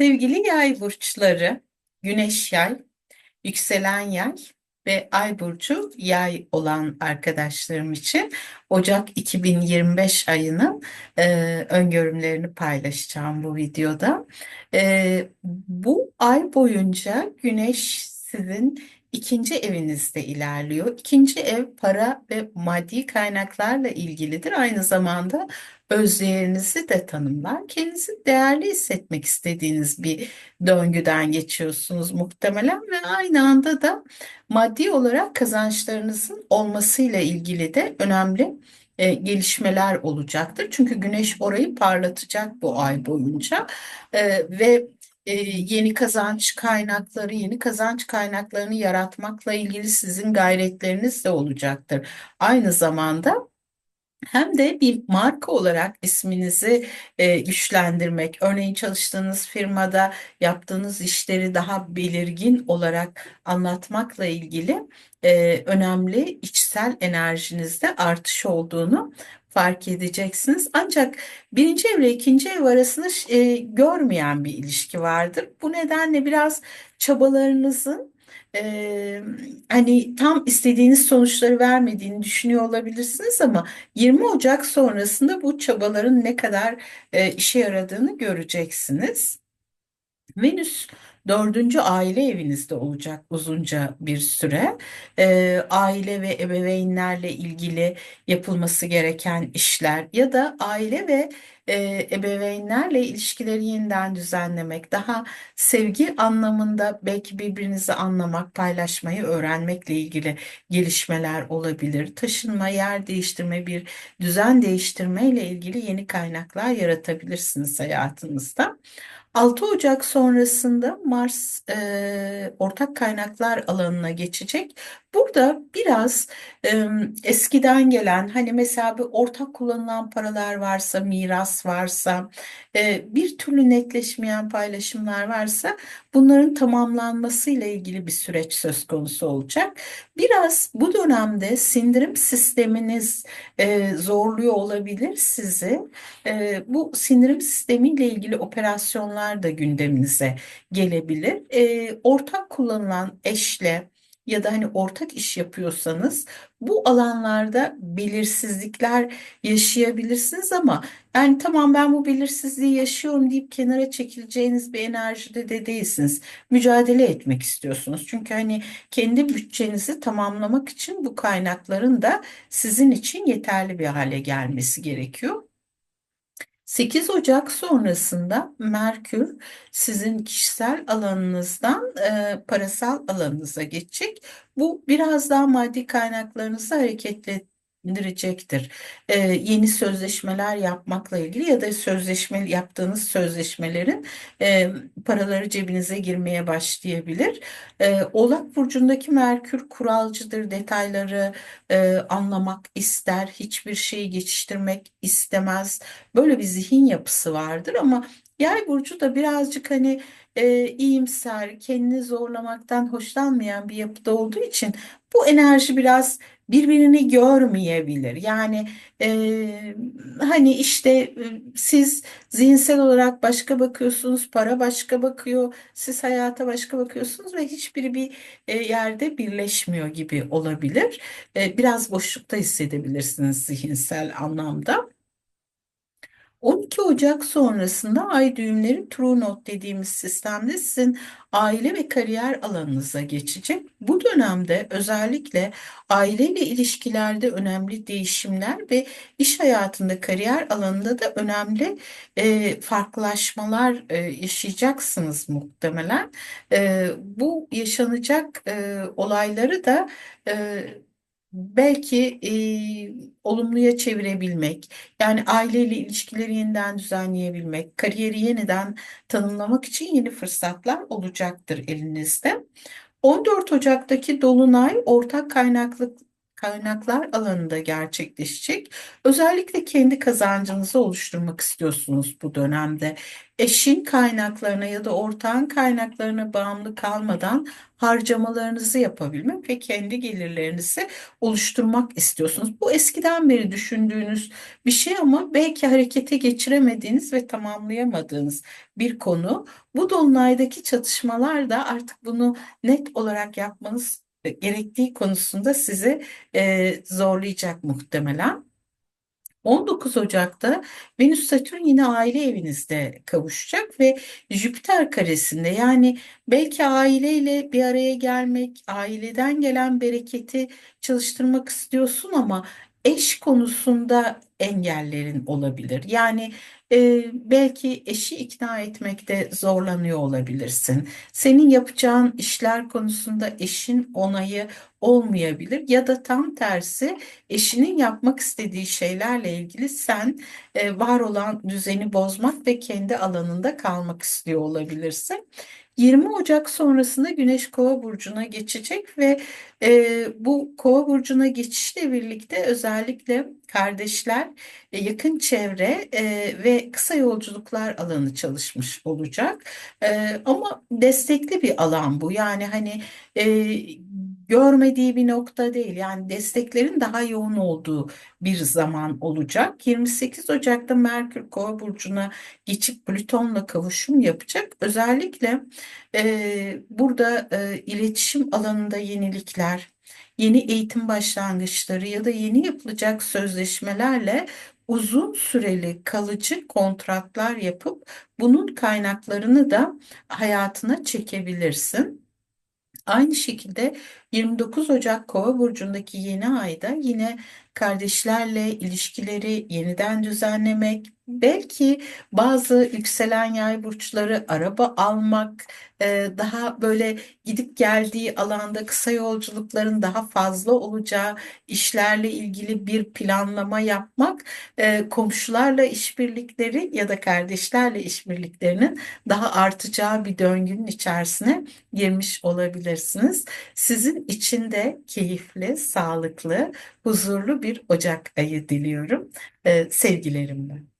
Sevgili yay burçları, güneş yay, yükselen yay ve ay burcu yay olan arkadaşlarım için Ocak 2025 ayının e, öngörümlerini paylaşacağım bu videoda. E, bu ay boyunca güneş sizin ikinci evinizde ilerliyor. İkinci ev para ve maddi kaynaklarla ilgilidir. Aynı zamanda özlerinizi de tanımlar. Kendinizi değerli hissetmek istediğiniz bir döngüden geçiyorsunuz muhtemelen ve aynı anda da maddi olarak kazançlarınızın olmasıyla ilgili de önemli e, gelişmeler olacaktır. Çünkü güneş orayı parlatacak bu ay boyunca E, ve e, yeni kazanç kaynakları, yeni kazanç kaynaklarını yaratmakla ilgili sizin gayretleriniz de olacaktır. Aynı zamanda hem de bir marka olarak isminizi e, güçlendirmek, örneğin çalıştığınız firmada yaptığınız işleri daha belirgin olarak anlatmakla ilgili e, önemli içsel enerjinizde artış olduğunu fark edeceksiniz. Ancak birinci ev ile ikinci ev arasında e, görmeyen bir ilişki vardır. Bu nedenle biraz çabalarınızın e, hani tam istediğiniz sonuçları vermediğini düşünüyor olabilirsiniz ama 20 Ocak sonrasında bu çabaların ne kadar e, işe yaradığını göreceksiniz. Venüs dördüncü aile evinizde olacak uzunca bir süre. Ee, aile ve ebeveynlerle ilgili yapılması gereken işler ya da aile ve e, ebeveynlerle ilişkileri yeniden düzenlemek, daha sevgi anlamında belki birbirinizi anlamak, paylaşmayı öğrenmekle ilgili gelişmeler olabilir. Taşınma, yer değiştirme, bir düzen değiştirme ile ilgili yeni kaynaklar yaratabilirsiniz hayatınızda. 6 Ocak sonrasında Mars e, ortak kaynaklar alanına geçecek. Burada biraz e, eskiden gelen hani mesela bir ortak kullanılan paralar varsa, miras varsa, e, bir türlü netleşmeyen paylaşımlar varsa bunların tamamlanmasıyla ilgili bir süreç söz konusu olacak. Biraz bu dönemde sindirim sisteminiz e, zorluyor olabilir sizi. E, bu sindirim sistemiyle ilgili operasyonlar da gündeminize gelebilir. E, ortak kullanılan eşle ya da hani ortak iş yapıyorsanız bu alanlarda belirsizlikler yaşayabilirsiniz ama yani tamam ben bu belirsizliği yaşıyorum deyip kenara çekileceğiniz bir enerjide de değilsiniz. Mücadele etmek istiyorsunuz. Çünkü hani kendi bütçenizi tamamlamak için bu kaynakların da sizin için yeterli bir hale gelmesi gerekiyor. 8 Ocak sonrasında Merkür sizin kişisel alanınızdan e, parasal alanınıza geçecek. Bu biraz daha maddi kaynaklarınızı hareketlendirecektir. E, yeni sözleşmeler yapmakla ilgili ya da sözleşme yaptığınız sözleşmelerin e, paraları cebinize girmeye başlayabilir. E, Oğlak burcundaki Merkür kuralcıdır, detayları e, anlamak ister, hiçbir şeyi geçiştirmek istemez. Böyle bir zihin yapısı vardır ama Yay burcu da birazcık hani e, iyimser, kendini zorlamaktan hoşlanmayan bir yapıda olduğu için bu enerji biraz birbirini görmeyebilir. Yani e, hani işte e, siz zihinsel olarak başka bakıyorsunuz, para başka bakıyor, siz hayata başka bakıyorsunuz ve hiçbiri bir e, yerde birleşmiyor gibi olabilir. E, biraz boşlukta hissedebilirsiniz zihinsel anlamda. 12 Ocak sonrasında ay düğümleri True Note dediğimiz sistemde sizin aile ve kariyer alanınıza geçecek. Bu dönemde özellikle aileyle ilişkilerde önemli değişimler ve iş hayatında kariyer alanında da önemli e, farklılaşmalar e, yaşayacaksınız muhtemelen. E, bu yaşanacak e, olayları da e, belki e, olumluya çevirebilmek, yani aileyle ilişkileri yeniden düzenleyebilmek, kariyeri yeniden tanımlamak için yeni fırsatlar olacaktır elinizde. 14 Ocak'taki Dolunay ortak kaynaklık kaynaklar alanında gerçekleşecek. Özellikle kendi kazancınızı oluşturmak istiyorsunuz bu dönemde. Eşin kaynaklarına ya da ortağın kaynaklarına bağımlı kalmadan harcamalarınızı yapabilmek ve kendi gelirlerinizi oluşturmak istiyorsunuz. Bu eskiden beri düşündüğünüz bir şey ama belki harekete geçiremediğiniz ve tamamlayamadığınız bir konu. Bu dolunaydaki çatışmalar da artık bunu net olarak yapmanız gerektiği konusunda sizi e, zorlayacak muhtemelen. 19 Ocak'ta Venüs Satürn yine aile evinizde kavuşacak ve Jüpiter karesinde yani belki aileyle bir araya gelmek, aileden gelen bereketi çalıştırmak istiyorsun ama eş konusunda engellerin olabilir. Yani e, belki eşi ikna etmekte zorlanıyor olabilirsin. Senin yapacağın işler konusunda eşin onayı olmayabilir ya da tam tersi eşinin yapmak istediği şeylerle ilgili sen e, var olan düzeni bozmak ve kendi alanında kalmak istiyor olabilirsin. 20 Ocak sonrasında Güneş Kova burcuna geçecek ve e, bu Kova burcuna geçişle birlikte özellikle kardeşler, e, yakın çevre e, ve kısa yolculuklar alanı çalışmış olacak. E, ama destekli bir alan bu. Yani hani e, görmediği bir nokta değil. Yani desteklerin daha yoğun olduğu bir zaman olacak. 28 Ocak'ta Merkür Kova burcuna geçip Plüton'la kavuşum yapacak. Özellikle e, burada e, iletişim alanında yenilikler, yeni eğitim başlangıçları ya da yeni yapılacak sözleşmelerle uzun süreli kalıcı kontratlar yapıp bunun kaynaklarını da hayatına çekebilirsin. Aynı şekilde 29 Ocak Kova burcundaki yeni ayda yine kardeşlerle ilişkileri yeniden düzenlemek, belki bazı yükselen yay burçları araba almak, e, daha böyle gidip geldiği alanda kısa yolculukların daha fazla olacağı işlerle ilgili bir planlama yapmak, e, komşularla işbirlikleri ya da kardeşlerle işbirliklerinin daha artacağı bir döngünün içerisine girmiş olabilirsiniz. Sizin için de keyifli, sağlıklı, huzurlu bir Ocak ayı diliyorum. E, sevgilerimle.